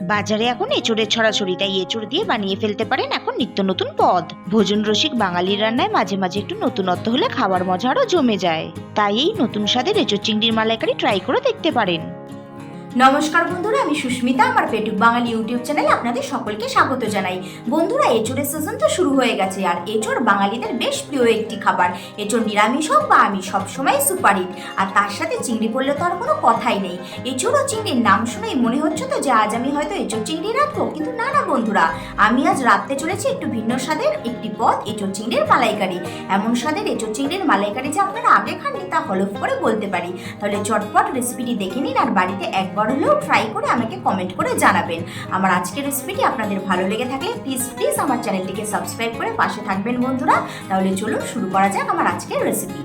বাজারে এখন এচোড়ের ছড়াছড়ি তাই এঁচড় দিয়ে বানিয়ে ফেলতে পারেন এখন নিত্য নতুন পদ। ভোজন রসিক বাঙালির রান্নায় মাঝে মাঝে একটু নতুনত্ব হলে খাবার মজা আরও জমে যায়। তাই এই নতুন স্বাদের এঁচড় চিংড়ির মালাইকারি ট্রাই করে দেখতে পারেন। নমস্কার বন্ধুরা, আমি সুস্মিতা, আমার পেটুক বাঙালি ইউটিউব চ্যানেলে আপনাদের সকলকে স্বাগত জানাই। বন্ধুরা, এঁচড়ের সিজন তো শুরু হয়ে গেছে, আর এঁচড় বাঙালিদের বেশ প্রিয় একটি খাবার। এঁচড় নিরামিষ হোক বা আমি সবসময় সুপারিট আর তার সাথে চিংড়ি পড়লে তো আর কোনো কথাই নেই। এঁচড় ও চিংড়ির নাম শুনেই মনে হচ্ছে তো যে আজ আমি হয়তো এঁচড় চিংড়ি রাখব কিন্তু না না বন্ধুরা, আমি আজ রাত্রে চলেছি একটু ভিন্ন স্বাদের একটি পদ, এঁচড় চিংড়ির মালাইকারি। এমন স্বাদের এঁচড় চিংড়ির মালাইকারি যে আপনারা আগে খাননি তা হলফ করে বলতে পারি। তাহলে চটপট রেসিপিটি দেখে নিন আর বাড়িতে একবার হলেও ট্রাই করে আমাকে কমেন্ট করে জানাবেন। আমার আজকের রেসিপিটি আপনাদের ভালো লেগে থাকলে প্লিজ প্লিজ আমার চ্যানেলটিকে সাবস্ক্রাইব করে পাশে থাকবেন বন্ধুরা। তাহলে চলুন শুরু করা যাক আমার আজকের রেসিপি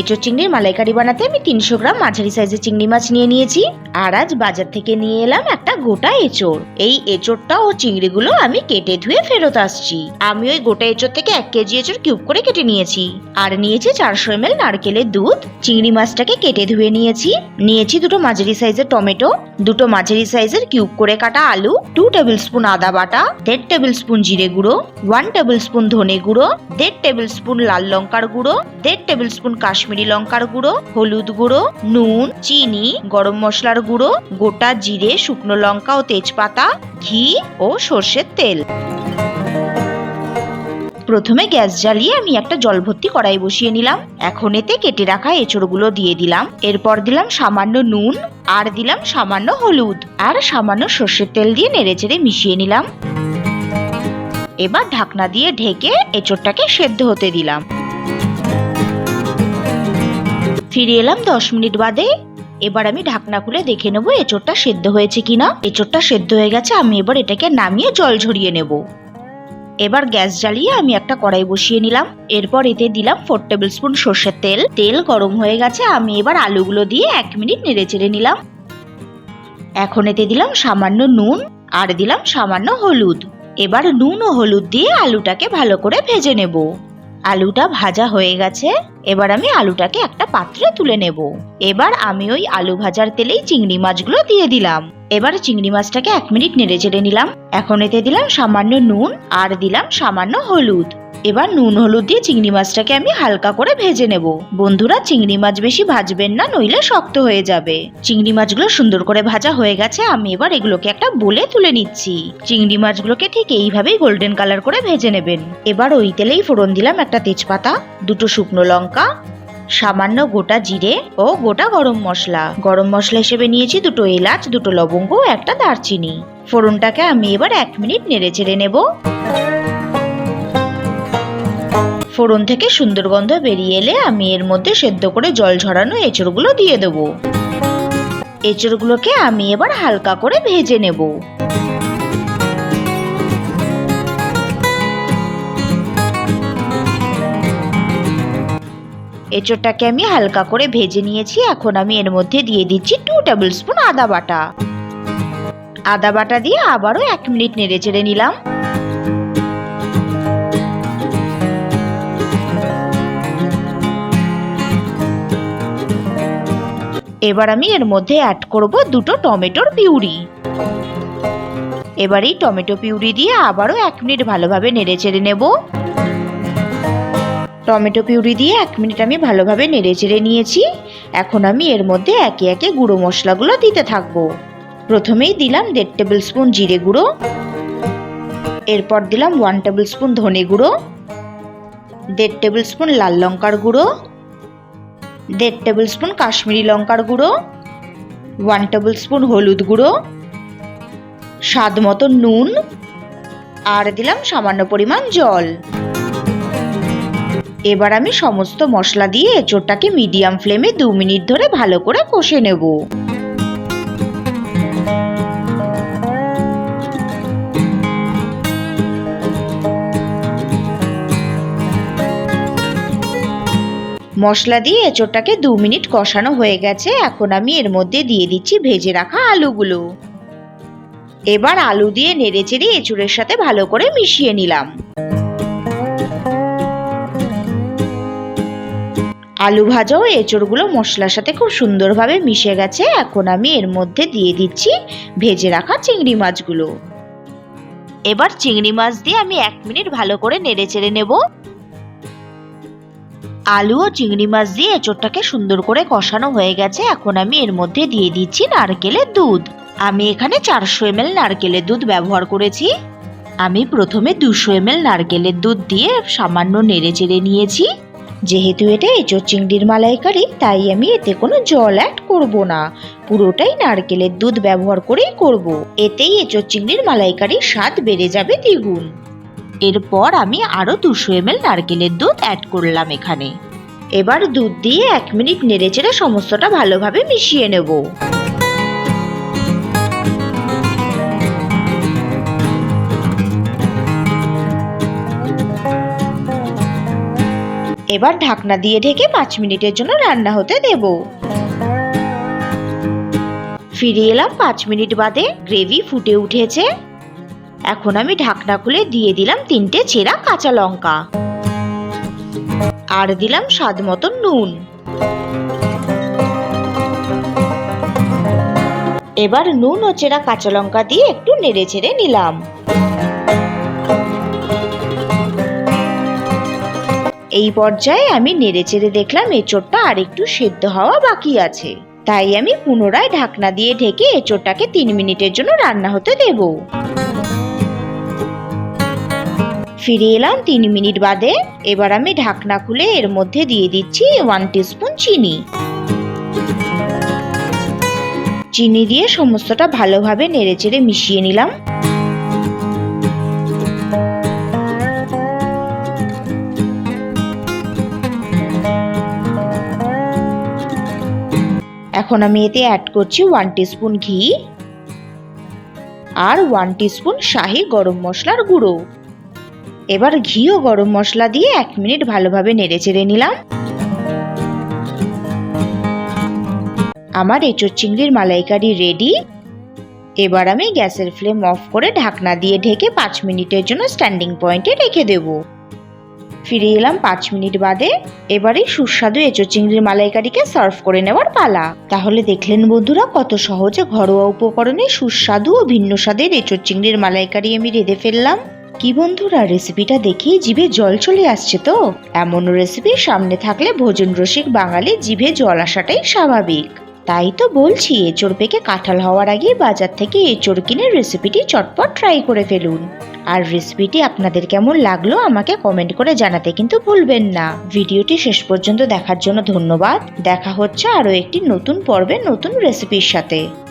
এঁচোড় চিংড়ির মালাইকারি বানাতে আমি তিনশো গ্রাম মাঝারি সাইজের চিংড়ি মাছ নিয়ে নিয়েছি। আর আজ বাজার থেকে নিয়ে এলাম একটা গোটা এঁচোড়। এই এঁচোড়টা ও চিংড়িগুলো আমি কেটে ধুয়ে ফেরত আসছি। আমি ওই গোটা এঁচোড় থেকে এক কেজি এঁচোড় কিউব করে কেটে নিয়েছি। আর নিয়েছি চারশো এম এল নারকেলের দুধ। চিংড়ি মাছটাকে কেটে ধুয়ে নিয়েছি। নিয়েছি দুটো মাঝারি সাইজের টমেটো, দুটো মাঝারি সাইজের কিউব করে কাটা আলু টু টেবিল স্পুন আদা বাটা, দেড় টেবিল স্পুন জিরে গুঁড়ো, ওয়ান টেবিল স্পুন ধনে গুঁড়ো, দেড় টেবিল স্পুন লাল লঙ্কার গুঁড়ো, দেড় টেবিল স্পুন কাশ্মীরি লঙ্কার গুঁড়ো, হলুদ গুঁড়ো, নুন, চিনি, গরম মশলার গুঁড়ো, গোটা জিরে, শুকনো লঙ্কা ও তেজপাতা, ঘি ও সর্ষের তেল। প্রথমে গ্যাস জ্বালিয়ে আমি একটা জল ভর্তি কড়াই বসিয়ে নিলাম। এখন এতে কেটে রাখা এঁচড়গুলো দিয়ে দিলাম। এরপর দিলাম সামান্য নুন, আর দিলাম সামান্য হলুদ, আর সামান্য সর্ষের তেল দিয়ে নেড়েচেড়ে মিশিয়ে নিলাম। এবার ঢাকনা দিয়ে ঢেকে এঁচড়টাকে সেদ্ধ হতে দিলাম। ফিরে এলাম দশ মিনিট বাদে। এবার আমি ঢাকনা খুলে দেখে নেব এঁচড়টা সেদ্ধ হয়েছে কিনা। এঁচড়টা সেদ্ধ হয়ে গেছে, আমি এবার এটাকে নামিয়ে জল ঝরিয়ে নেব। এবার গ্যাস জ্বালিয়ে আমি একটা কড়াই বসিয়ে নিলাম। এরপর এতে দিলাম ফোর টেবিল স্পুন সর্ষের তেল। তেল গরম হয়ে গেছে, আমি এবার আলুগুলো দিয়ে এক মিনিট নেড়ে চেড়ে নিলাম। এখন এতে দিলাম সামান্য নুন আর দিলাম সামান্য হলুদ। এবার নুন ও হলুদ দিয়ে আলুটাকে ভালো করে ভেজে নেব। আলুটা ভাজা হয়ে গেছে, এবার আমি আলুটাকে একটা পাত্রে তুলে নেব। এবার আমি ওই আলু ভাজার তেলেই চিংড়ি মাছগুলো দিয়ে দিলাম। এবার চিংড়ি মাছটাকে এক মিনিট নেড়ে চেড়ে নিলাম। এখন এতে দিলাম সামান্য নুন আর দিলাম সামান্য হলুদ। এবার নুন, হলুদ দিয়ে চিংড়ি মাছটাকে আমি হালকা করে ভেজে নেব। বন্ধুরা, চিংড়ি মাছ বেশি ভাজবেন না, নইলে শক্ত হয়ে যাবে। চিংড়ি মাছগুলো সুন্দর করে ভাজা হয়ে গেছে, আমি এবার এগুলোকে একটা বলে তুলে নিচ্ছি। চিংড়ি মাছগুলোকে ঠিক এইভাবেই গোল্ডেন কালার করে ভেজে নেবেন। এবার ওই তেলেই ফোড়ন দিলাম একটা তেজপাতা, দুটো শুকনো লঙ্কা, সামান্য গোটা জিরে ও গোটা গরম মশলা। গরম মশলা হিসেবে নিয়েছি দুটো এলাচ, দুটো লবঙ্গ, একটা দারচিনি। ফোড়নটাকে আমি এবার এক মিনিট নেড়ে চেড়ে নেব। ফোড়ন থেকে সুন্দর গন্ধ বেরিয়ে এলে আমি এর মধ্যে সেদ্ধ করে জল ঝরানো এঁচড়গুলো দিয়ে দেব। এঁচড়গুলোকে আমি এবার হালকা করে ভেজে নেব। এঁচড়টাকে আমি হালকা করে ভেজে নিয়েছি, এখন আমি এর মধ্যে দিয়ে দিচ্ছি টু টেবিল স্পুন আদা বাটা। আদা বাটা দিয়ে আবারও এক মিনিট নেড়ে চেড়ে নিলাম। এবার আমি এর মধ্যে অ্যাড করব দুটো টমেটোর পিউরি। এবার এই টমেটো পিউরি দিয়ে আবারও এক মিনিট ভালোভাবে নেড়ে চেড়ে নেব। টমেটো পিউরি দিয়ে এক মিনিট আমি ভালোভাবে নেড়ে চেড়ে নিয়েছি। এখন আমি এর মধ্যে একে একে গুঁড়ো মশলাগুলো দিতে থাকব। প্রথমেই দিলাম দেড় টেবিল স্পুন জিরে গুঁড়ো। এরপর দিলাম ওয়ান টেবিল স্পুন ধনে গুঁড়ো। দেড় টেবিল স্পুন লাল লঙ্কার গুঁড়ো। দেড় টেবিল স্পুন কাশ্মীরি লঙ্কার গুঁড়ো ওয়ান টেবিল স্পুন হলুদ গুঁড়ো, স্বাদ মতো নুন, আর দিলাম সামান্য পরিমাণ জল। এবার আমি সমস্ত মশলা দিয়ে এঁচোড়টাকে মিডিয়াম ফ্লেমে দু মিনিট ধরে ভালো করে কষে নেব। মশলা দিয়ে এঁচোড়টাকে দু মিনিট কষানো হয়ে গেছে। এখন আমি এর মধ্যে দিয়ে দিচ্ছি ভেজে রাখা আলুগুলো। এবার আলু দিয়ে নেড়ে চেড়ে এঁচোড়ের সাথে ভালো করে মিশিয়ে নিলাম। আলু ভাজা ও এঁচড়গুলো মশলার সাথে খুব সুন্দরভাবে মিশে গেছে। এখন আমি এর মধ্যে দিয়ে দিচ্ছি ভেজে রাখা চিংড়ি মাছগুলো। এবার চিংড়ি মাছ দিয়ে আমি এক মিনিট ভালো করে নেড়ে চেড়ে নেব। আলু ও চিংড়ি মাছ দিয়ে এঁচড়টাকে সুন্দর করে কষানো হয়ে গেছে। এখন আমি এর মধ্যে দিয়ে দিচ্ছি নারকেলের দুধ। আমি এখানে চারশো এমএল নারকেলের দুধ ব্যবহার করেছি। আমি প্রথমে দুশো এমএল নারকেলের দুধ দিয়ে সামান্য নেড়ে চেড়ে নিয়েছি। যেহেতু এটা এঁচড় চিংড়ির মালাইকারি, তাই আমি এতে কোনো জল অ্যাড করব না। পুরোটাই নারকেলের দুধ ব্যবহার করেই করব। এতেই এঁচড় চিংড়ির মালাইকারির স্বাদ বেড়ে যাবে দ্বিগুণ। এরপর আমি আরও দুশো এমএল নারকেলের দুধ অ্যাড করলাম এখানে। এবার দুধ দিয়ে এক মিনিট নেড়েচেড়ে সমস্তটা ভালোভাবে মিশিয়ে নেব। এবার ঢাকনা দিয়ে ঢেকে পাঁচ মিনিটের জন্য রান্না হতে দেব। ফিরে এলাম পাঁচ মিনিট বাদে, গ্রেভি ফুটে উঠেছে। এখন আমি ঢাকনা খুলে দিয়ে দিলাম তিনটে চেরা কাঁচা লঙ্কা। আর দিলাম স্বাদ মতো নুন। এবার নুন ও চেরা কাঁচা লঙ্কা দিয়ে একটু নেড়ে চেড়ে নিলাম। এই পর্যায়ে আমি নেড়ে চেড়ে দেখলাম এঁচোড়টা আর একটু সেদ্ধ হওয়া বাকি আছে। তাই আমি পুনরায় ঢাকনা দিয়ে ঢেকে এঁচোড়টাকে তিন মিনিটের জন্য রান্না হতে দেব। ফিরে এলাম তিন মিনিট বাদে। এবার আমি ঢাকনা খুলে এর মধ্যে দিয়ে দিচ্ছি ওয়ান টিস্পুন চিনি। চিনি দিয়ে সমস্তটা ভালোভাবে নেড়েচেড়ে মিশিয়ে নিলাম। এখন আমি এতে অ্যাড করছি ওয়ান টিস্পুন ঘি। আর ওয়ান টিস্পুন শাহি গরম মশলার গুঁড়ো। এবার ঘি ও গরম মশলা দিয়ে এক মিনিট ভালোভাবে নেড়ে চেড়ে নিলাম। আমার এঁচোর চিংড়ির মালাইকারি রেডি এবার আমি গ্যাসের ফ্লেম অফ করে ঢাকনা দিয়ে ঢেকে পাঁচ মিনিটের জন্য স্ট্যান্ডিং পয়েন্টে রেখে দেব। ফিরে এলাম পাঁচ মিনিট বাদে। এবারে সুস্বাদু এঁচোর চিংড়ির মালাইকারিকে সার্ভ করে নেওয়ার পালা। তাহলে দেখলেন বন্ধুরা, কত সহজে ঘরোয়া উপকরণে সুস্বাদু ও ভিন্ন স্বাদের এঁচোর চিংড়ির মালাইকারি আমি রেঁধে ফেললাম। কি বন্ধুরা রেসিপিটা দেখেই জিভে জল চলে আসছে তো? এমন রেসিপি সামনে থাকলে ভোজন রসিক বাঙালি জিভে জল আসাটাই স্বাভাবিক। তাই তো বলছি, এঁচড় পেকে কাঁঠাল হওয়ার আগে বাজার থেকে এঁচড় কিনে রেসিপিটি চটপট ট্রাই করে ফেলুন। আর রেসিপিটি আপনাদের কেমন লাগল আমাকে কমেন্ট করে জানাতে কিন্তু ভুলবেন না। ভিডিওটি শেষ পর্যন্ত দেখার জন্য ধন্যবাদ। দেখা হচ্ছে আরও একটি নতুন পর্বে নতুন রেসিপির সাথে।